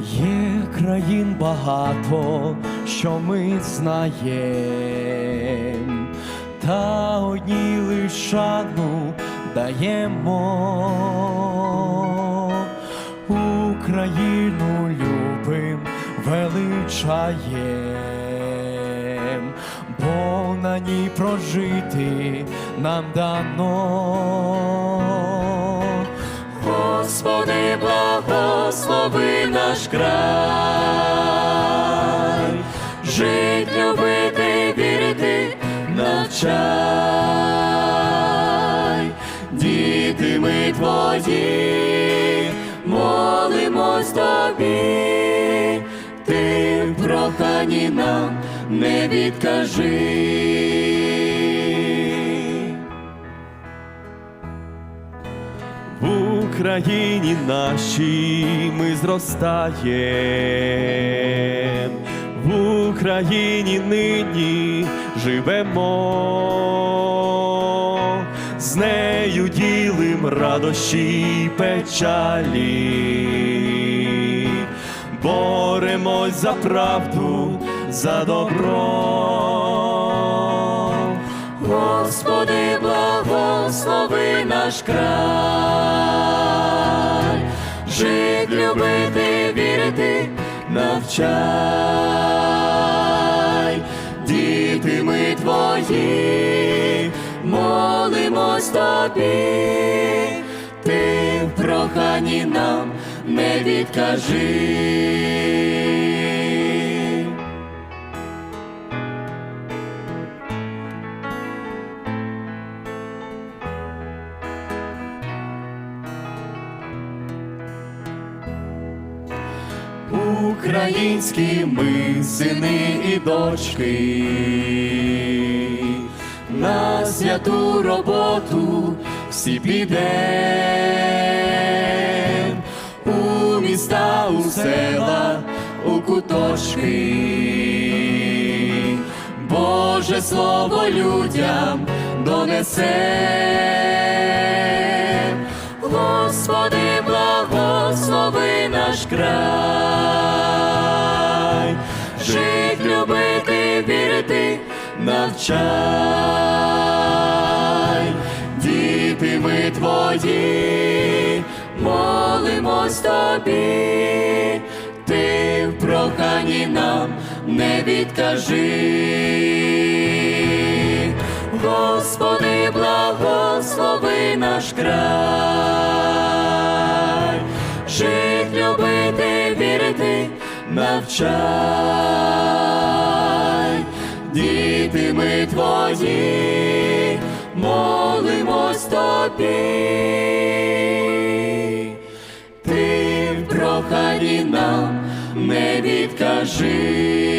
Є країн багато, що ми знаєм, та одній лиш шану даємо. Україну любим величаєм, бо на ній прожити нам дано. Господи, благослови наш край, жить, любити, вірити, навчай, діти ми твої, молимось тобі, ти в проханні нам не відкажи. В Україні нашій ми зростаєм, в Україні нині живемо, з нею ділим радощі й печалі, боремось за правду, за добро. Господи, благослови наш край, жить, любити, вірити, навчай, діти ми твої, молимось тобі, ти в проханні нам не відкажи. Українські ми сини і дочки, на святу роботу всі підем, у міста, у села, у куточки, Боже слово людям донесем. Жить, любити, вірити, навчай, діти ми твої, молимось тобі, ти в проханні нам не відкажи. Господи, благослови наш край, навчай, діти ми твої, молимось тобі, ти в прохані нам не відкажи.